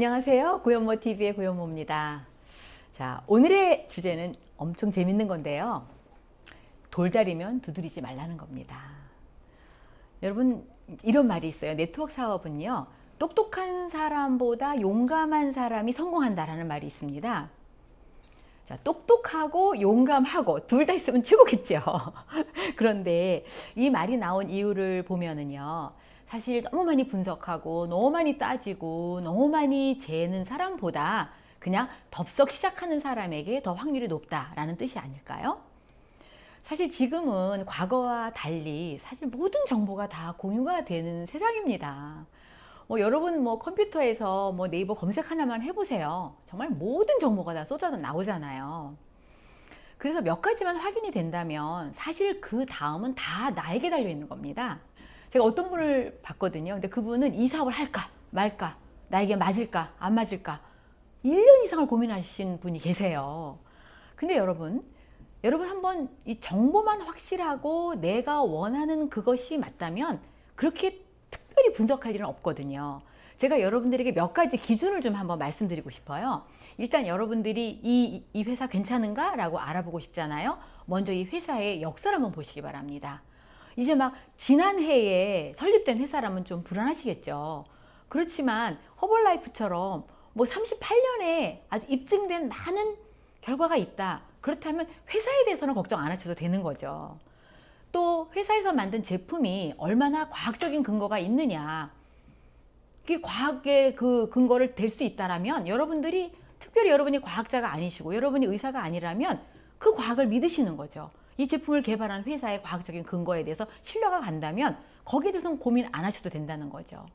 안녕하세요. 고현모 TV의 고현모입니다. 자, 오늘의 주제는 엄청 재밌는 건데요. 돌다리면 두드리지 말라는 겁니다. 여러분, 이런 말이 있어요. 네트워크 사업은요. 똑똑한 사람보다 용감한 사람이 성공한다라는 말이 있습니다. 자, 똑똑하고 용감하고 둘 다 있으면 최고겠죠. 그런데 이 말이 나온 이유를 보면은요. 사실 너무 많이 분석하고 너무 많이 따지고 너무 많이 재는 사람보다 그냥 덥석 시작하는 사람에게 더 확률이 높다라는 뜻이 아닐까요? 사실 지금은 과거와 달리 사실 모든 정보가 다 공유가 되는 세상입니다. 뭐 여러분 뭐 컴퓨터에서 뭐 네이버 검색 하나만 해보세요. 정말 모든 정보가 다 쏟아져 나오잖아요. 그래서 몇 가지만 확인이 된다면 사실 그 다음은 다 나에게 달려 있는 겁니다. 제가 어떤 분을 봤거든요. 근데 그분은 이 사업을 할까 말까 나에게 맞을까 안 맞을까 1년 이상을 고민하신 분이 계세요. 근데 여러분 여러분 한번 이 정보만 확실하고 내가 원하는 그것이 맞다면 그렇게 특별히 분석할 일은 없거든요. 제가 여러분들에게 몇 가지 기준을 좀 한번 말씀드리고 싶어요. 일단 여러분들이 이, 이 회사 괜찮은가? 라고 알아보고 싶잖아요. 먼저 이 회사의 역사를 한번 보시기 바랍니다. 이제 막 지난해에 설립된 회사라면 좀 불안하시겠죠. 그렇지만 허벌라이프처럼 뭐 38년에 아주 입증된 많은 결과가 있다. 그렇다면 회사에 대해서는 걱정 안 하셔도 되는 거죠. 또 회사에서 만든 제품이 얼마나 과학적인 근거가 있느냐. 그 과학의 그 근거를 댈수 있다라면 여러분들이 특별히 여러분이 과학자가 아니시고 여러분이 의사가 아니라면 그 과학을 믿으시는 거죠. 이 제품을 개발한 회사의 과학적인 근거에 대해서 신뢰가 간다면 거기에 대해서는 고민 안 하셔도 된다는 거죠.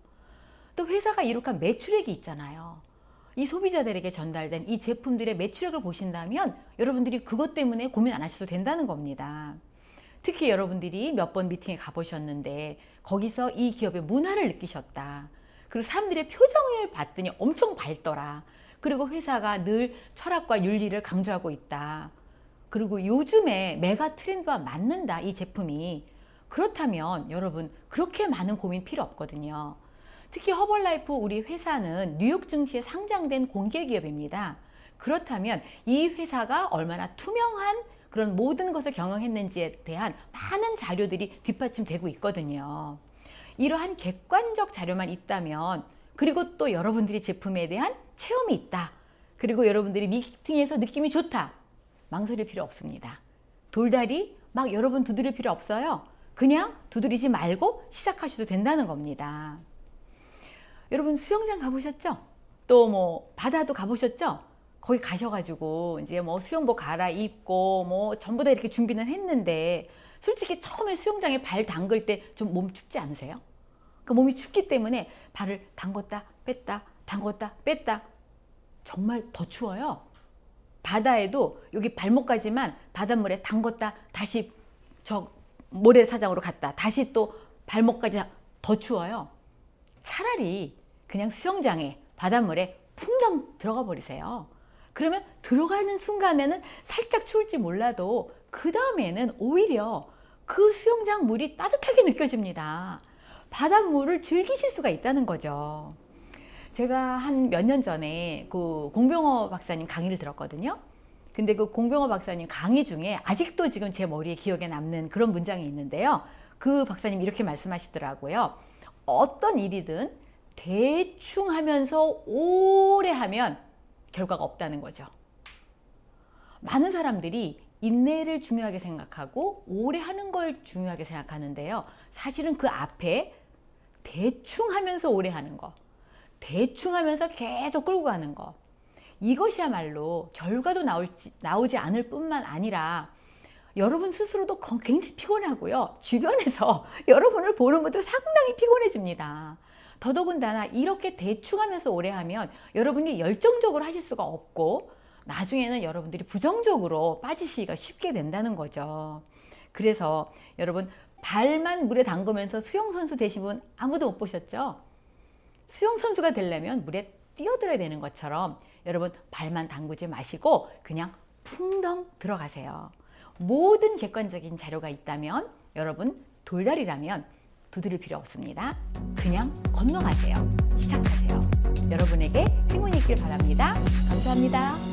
또 회사가 이룩한 매출액이 있잖아요. 이 소비자들에게 전달된 이 제품들의 매출액을 보신다면 여러분들이 그것 때문에 고민 안 하셔도 된다는 겁니다. 특히 여러분들이 몇 번 미팅에 가보셨는데 거기서 이 기업의 문화를 느끼셨다. 그리고 사람들의 표정을 봤더니 엄청 밝더라. 그리고 회사가 늘 철학과 윤리를 강조하고 있다. 그리고 요즘에 메가 트렌드와 맞는다, 이 제품이. 그렇다면 여러분, 그렇게 많은 고민 필요 없거든요. 특히 허벌라이프 우리 회사는 뉴욕 증시에 상장된 공개 기업입니다. 그렇다면 이 회사가 얼마나 투명한 그런 모든 것을 경영했는지에 대한 많은 자료들이 뒷받침되고 있거든요. 이러한 객관적 자료만 있다면 그리고 또 여러분들이 제품에 대한 체험이 있다. 그리고 여러분들이 미팅에서 느낌이 좋다. 망설일 필요 없습니다. 돌다리 막 여러분 두드릴 필요 없어요. 그냥 두드리지 말고 시작하셔도 된다는 겁니다. 여러분 수영장 가보셨죠? 또 뭐 바다도 가보셨죠? 거기 가셔가지고 이제 뭐 수영복 갈아입고 뭐 전부 다 이렇게 준비는 했는데 솔직히 처음에 수영장에 발 담글 때 좀 몸 춥지 않으세요? 그 몸이 춥기 때문에 발을 담궜다 뺐다 담궜다 뺐다 정말 더 추워요. 바다에도 여기 발목까지만 바닷물에 담궜다 다시 저 모래사장으로 갔다 다시 또 발목까지 더 추워요. 차라리 그냥 수영장에 바닷물에 풍덩 들어가 버리세요. 그러면 들어가는 순간에는 살짝 추울지 몰라도 그 다음에는 오히려 그 수영장 물이 따뜻하게 느껴집니다. 바닷물을 즐기실 수가 있다는 거죠. 제가 한 몇 년 전에 그 공병호 박사님 강의를 들었거든요. 근데 그 공병호 박사님 강의 중에 아직도 지금 제 머리에 기억에 남는 그런 문장이 있는데요. 그 박사님 이렇게 말씀하시더라고요. 어떤 일이든 대충 하면서 오래 하면 결과가 없다는 거죠. 많은 사람들이 인내를 중요하게 생각하고 오래 하는 걸 중요하게 생각하는데요. 사실은 그 앞에 대충 하면서 오래 하는 거, 대충 하면서 계속 끌고 가는 거. 이것이야말로 결과도 나올지, 나오지 않을 뿐만 아니라 여러분 스스로도 굉장히 피곤하고요. 주변에서 여러분을 보는 분도 상당히 피곤해집니다. 더더군다나 이렇게 대충 하면서 오래 하면 여러분이 열정적으로 하실 수가 없고 나중에는 여러분들이 부정적으로 빠지시기가 쉽게 된다는 거죠. 그래서 여러분 발만 물에 담그면서 수영선수 되신 분 아무도 못 보셨죠? 수영 선수가 되려면 물에 뛰어들어야 되는 것처럼 여러분 발만 담그지 마시고 그냥 풍덩 들어가세요. 모든 객관적인 자료가 있다면 여러분 돌다리라면 두드릴 필요 없습니다. 그냥 건너가세요. 시작하세요. 여러분에게 행운이 있길 바랍니다. 감사합니다.